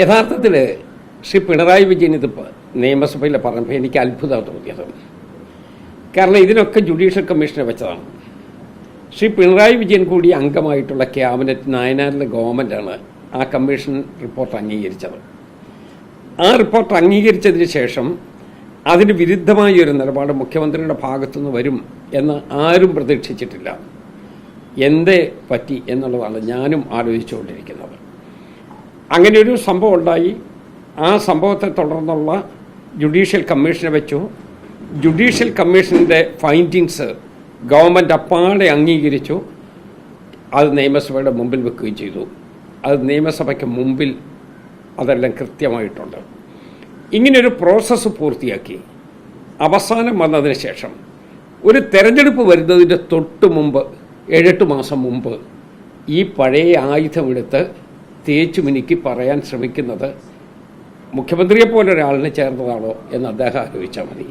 യഥാർത്ഥത്തിൽ ശ്രീ പിണറായി വിജയൻ ഇത് നിയമസഭയിൽ പറഞ്ഞപ്പോൾ എനിക്ക് അത്ഭുതമാണ് തോന്നിയത് കാരണം ഇതിനൊക്കെ ജുഡീഷ്യൽ കമ്മീഷനെ വെച്ചതാണ്. ശ്രീ പിണറായി വിജയൻ കൂടി അംഗമായിട്ടുള്ള ക്യാബിനറ്റ് നായനാറിലെ ഗവൺമെന്റാണ് ആ കമ്മീഷൻ റിപ്പോർട്ട് അംഗീകരിച്ചത്. ആ റിപ്പോർട്ട് അംഗീകരിച്ചതിന് ശേഷം അതിന് വിരുദ്ധമായ ഒരു നിലപാട് മുഖ്യമന്ത്രിയുടെ ഭാഗത്തുനിന്ന് വരും എന്ന് ആരും പ്രതീക്ഷിച്ചിട്ടില്ല. എന്തേ പറ്റി എന്നുള്ളതാണ് ഞാനും ആലോചിച്ചുകൊണ്ടിരിക്കുന്നത്. അങ്ങനെ ഒരു സംഭവം ഉണ്ടായി. ആ സംഭവത്തെ തുടർന്നുള്ള ജുഡീഷ്യൽ കമ്മീഷനെ വെച്ചു. ജുഡീഷ്യൽ കമ്മീഷന്റെ ഫൈൻഡിങ്സ് ഗവൺമെന്റ് അപ്പാടെ അംഗീകരിച്ചു. അത് നിയമസഭയുടെ മുമ്പിൽ വെക്കുകയും ചെയ്തു. അത് നിയമസഭയ്ക്ക് മുമ്പിൽ അതെല്ലാം കൃത്യമായിട്ടുണ്ട്. ഇങ്ങനൊരു പ്രോസസ്സ് പൂർത്തിയാക്കി. അവസാനം വന്നതിന് ശേഷം ഒരു തെരഞ്ഞെടുപ്പ് വരുന്നതിന്റെ തൊട്ട് മുമ്പ് ഏഴെട്ട് മാസം മുമ്പ് ഈ പഴയ ആയുധമെടുത്ത് തേച്ചു മിനുക്കി പറയാൻ ശ്രമിക്കുന്നത് മുഖ്യമന്ത്രിയെ പോലെ ഒരാളിനെ ചേർന്നതാണോ എന്ന് അദ്ദേഹം ആലോചിച്ചാൽ മതി.